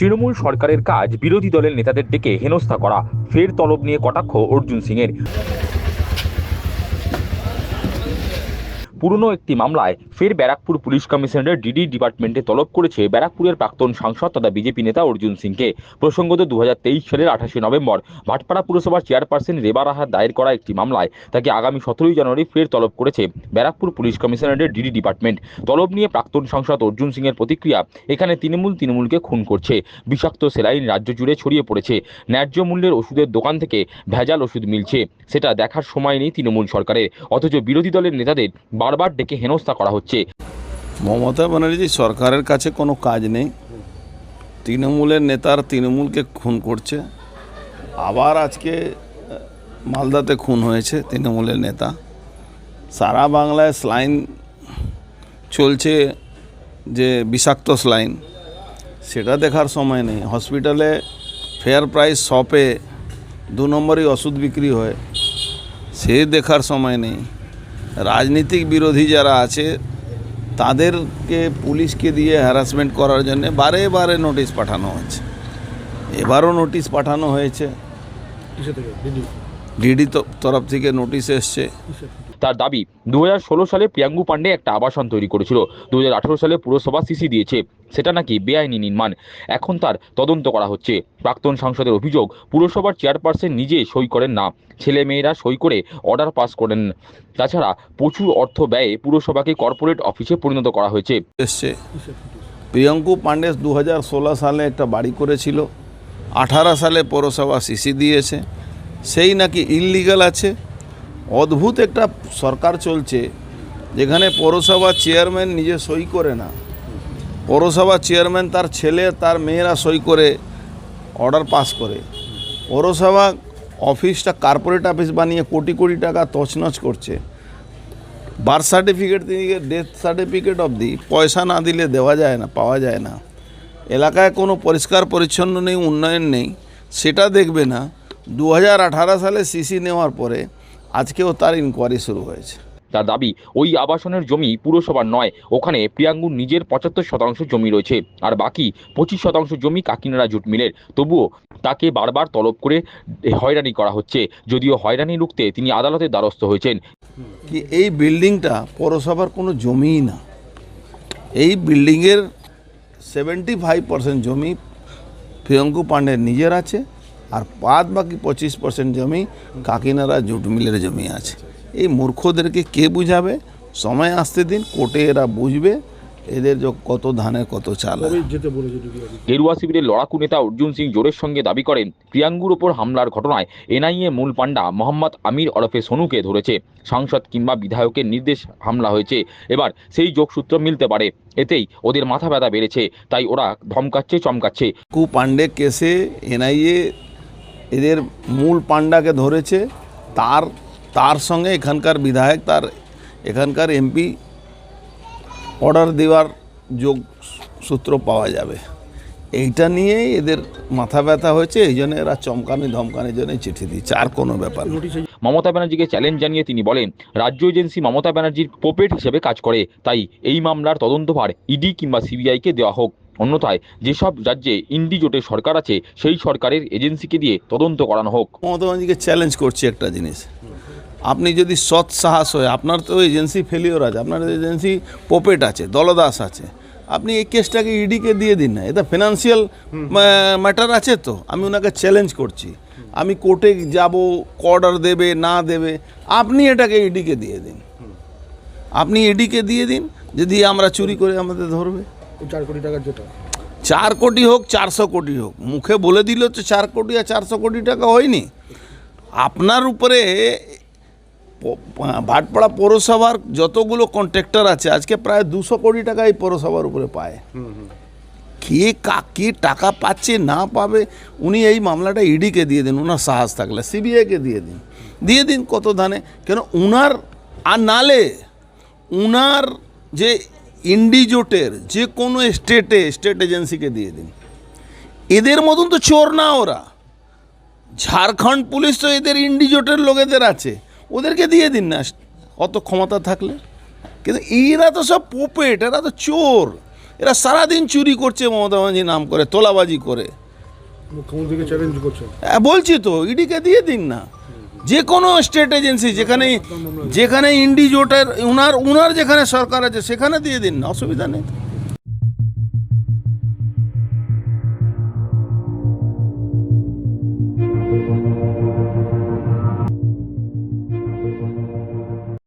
তৃণমূল সরকারের কাজ বিরোধী দলের নেতাদের ডেকে হেনস্থা করা, ফের তলব নিয়ে কটাক্ষ অর্জুন সিংয়ের। পুরনো একটি মামলায় ফের ব্যারাকপুর পুলিশ কমিশনারের ডিডি ডিপার্টমেন্টে তলব করেছে ব্যারাকপুরের প্রাক্তন সাংসদ তথা বিজেপি নেতা অর্জুন সিংকে। প্রসঙ্গত দু হাজার তেইশ সালের আঠাশে নভেম্বর ভাটপাড়া পুরসভার চেয়ারপারসন রেবা রাহার দায়ের করা একটি মামলায় তাকে আগামী সতেরোই জানুয়ারি ফের তলব করেছে ব্যারাকপুর পুলিশ কমিশনারের ডিডি ডিপার্টমেন্ট। তলব নিয়ে প্রাক্তন সাংসদ অর্জুন সিংয়ের প্রতিক্রিয়া এখানে তৃণমূল তৃণমূলকে খুন করছে। বিষাক্ত সেলাইন রাজ্য জুড়ে ছড়িয়ে পড়েছে। ন্যায্য মূল্যের ওষুধের দোকান থেকে ভেজাল ওষুধ মিলছে। সেটা দেখার সময় নেই তৃণমূল সরকারের। অথচ বিরোধী দলের নেতাদের বারবার ডেকে হেনস্থা করা হচ্ছে। মমতা ব্যানার্জি সরকারের কাছে কোনো কাজ নেই। তৃণমূলের নেতার তৃণমূলকে খুন করছে। আবার আজকে মালদাতে খুন হয়েছে তৃণমূলের নেতা। সারা বাংলায় স্লাইন চলছে যে বিষাক্ত স্লাইন, সেটা দেখার সময় নেই। হসপিটালে ফেয়ার প্রাইস শপে দু নম্বরই ওষুধ বিক্রি হয়, সে দেখার সময় নেই। রাজনীতিক বিরোধী যারা আছে তাদেরকে পুলিশকে দিয়ে হ্যারাসমেন্ট করার জন্য বারে বারে নোটিশ পাঠানো হয়েছে। এবারও নোটিশ পাঠানো হয়েছে। ডিডি তরফ থেকে নোটিশ এসছে। তার দাবি দু হাজার ষোলো সালে প্রিয়াঙ্গু পান্ডে একটা আবাসন তৈরি করেছিল। দু হাজার আঠেরো সালে পুরসভা সিসি দিয়েছে। সেটা নাকি বেআইনি নির্মাণ। এখন তার তদন্ত করা হচ্ছে। প্রাক্তন সাংসদের অভিযোগ, পুরসভার চেয়ারপারসন নিজে সই করেন না। ছেলে মেয়েরা সই করে অর্ডার পাস করেন। তাছাড়া প্রচুর অর্থ ব্যয়ে পুরসভাকে কর্পোরেট অফিসে পরিণত করা হয়েছে। প্রিয়ঙ্কু পান্ডে দু সালে একটা বাড়ি করেছিল। আঠারো সালে পৌরসভা সিসি দিয়েছে। সেই নাকি ইললিগাল আছে। অদ্ভুত একটা সরকার চলছে, যেখানে পৌরসভা চেয়ারম্যান নিজে সই করে না। পৌরসভা চেয়ারম্যান তার ছেলে, তার মেয়েরা সই করে, অর্ডার পাস করে। পৌরসভা অফিসটা কর্পোরেট অফিস বানিয়ে কোটি কোটি টাকা তছনছ করছে। বার্থ সার্টিফিকেট থেকে ডেথ সার্টিফিকেট অবধি পয়সা না দিলে দেওয়া যায় না, পাওয়া যায় না। এলাকায় কোনো পরিষ্কার পরিচ্ছন্ন নেই, উন্নয়ন নেই, সেটা দেখবে না। দু হাজার আঠারো সালে সিসি নেওয়ার পরে আজকেও তার ইনকোয়ারি শুরু হয়েছে। তার দাবি ওই আবাসনের জমি পুরসভার নয় ওখানে প্রিয়াঙ্গুর নিজের পঁচাত্তর শতাংশ জমি রয়েছে আর বাকি পঁচিশ শতাংশ জমি কাকিনাড়া জুট মিলের। তবুও তাকে বারবার তলব করে হয়রানি করা হচ্ছে যদিও হয়রানি রুখতে তিনি আদালতের দ্বারস্থ হয়েছেন। কি এই বিল্ডিংটা পৌরসভার কোনো জমিই না। এই বিল্ডিংয়ের সেভেন্টি ফাইভ পার্সেন্ট জমি প্রিয়ঙ্কু পাণ্ডের নিজের আছে। আর বাদ বাকি পঁচিশ পার্সেন্ট জমি কাকিনারা জুট মিলের জমি আছে। এই মূর্খদেরকে কে বুঝাবে? সময় আসতে দিন কোর্টে এরা বুঝবে এদের যে কত ধানের কত চাল? গেরুয়া শিবিরের লড়াকু নেতা অর্জুন সিং জোরের সঙ্গে দাবি করেন প্রিয়াঙ্গুর ওপর হামলার ঘটনায় এনআইএ মূল পাণ্ডা মোহাম্মদ আমির ওরফে সোনুকে ধরেছে। সাংসদ কিংবা বিধায়কের নির্দেশ হামলা হয়েছে। এবার সেই যোগসূত্র মিলতে পারে। এতেই ওদের মাথা ব্যথা বেড়েছে। তাই ওরা ধমকাচ্ছে চমকাচ্ছে। কু পাণ্ডে কেসে এনআইএ এদের মূল পাণ্ডাকে ধরেছে, তার তার সঙ্গে এখানকার বিধায়ক, তার এখানকার এমপি অর্ডার দেওয়ার যোগ সূত্র পাওয়া যাবে। এইটা নিয়েই এদের মাথা ব্যথা হয়েছে, এই জন্য এরা চমকানি ধমকানির জন্য চিঠি দিচ্ছে, আর কোনো ব্যাপার মমতা ব্যানার্জিকে চ্যালেঞ্জ জানিয়ে তিনি বলেন, রাজ্য এজেন্সি মমতা ব্যানার্জির পোপেট হিসেবে কাজ করে, তাই এই মামলার তদন্তভার ইডি কিংবা সিবিআইকে দেওয়া হোক। অন্যথায় যেসব রাজ্যে ইন্ডি জোটের সরকার আছে সেই সরকারের এজেন্সিকে দিয়ে তদন্ত করানো হোক। মমতা ব্যানার্জিকে চ্যালেঞ্জ করছি একটা জিনিস। আপনি যদি সৎ সাহস হয় আপনার তো এজেন্সি ফেলিওর আছে আপনার এজেন্সি পোপেট আছে দলদাস আছে আপনি এই কেসটাকে ইডিকে দিয়ে দিন না। এটা ফিনান্সিয়াল ম্যাটার আছে তো। আমি ওনাকে চ্যালেঞ্জ করছি। আমি কোর্টে যাব অর্ডার দেবে না দেবে আপনি এটাকে ইডিকে দিয়ে দিন। আপনি ইডিকে দিয়ে দিন যদি আমরা চুরি করে আমাদের ধরবে। চার কোটি টাকার যেটা। চার কোটি হোক চারশো কোটি হোক। মুখে বলে দিল তো চার কোটি আর চারশো কোটি টাকা হয়নি। আপনার উপরে ভাটপাড়া পৌরসভার যতগুলো কন্ট্রাক্টর আছে আজকে প্রায় দুশো কোটি টাকা এই পৌরসভার উপরে পায়। কে কাকে টাকা পাচ্ছে না পাবে উনি এই মামলাটা ইডিকে দিয়ে দিন ওনার সাহস থাকলে সিবিআইকে দিয়ে দিন। দিয়ে দিন কত ধানে। কেন উনার আর নালে উনার যে ইন্ডিজোটের যে কোনো স্টেটে স্টেট এজেন্সিকে দিয়ে দিন। এদের মতন তো চোর না ওরা। ঝাড়খণ্ড পুলিশ তো এদের ইন্ডিজোটের লোকেদের আছে। ওদেরকে দিয়ে দিন না। অত ক্ষমতা থাকলে। কিন্তু এরা তো সব পোপেট এরা তো চোর। এরা সারাদিন চুরি করছে মমতা ব্যানার্জি নাম করে তোলাবাজি করে। মুখ্যমন্ত্রীকে চ্যালেঞ্জ করছেন। হ্যাঁ, বলছি তো ইডিকে দিয়ে দিন না। যে কোনো স্টেট এজেন্সি যেখানে যেখানে ইন্ডিজোটের, উনার উনার যেখানে সরকার আছে, সেখানে দিয়ে দিন, অসুবিধা নেই।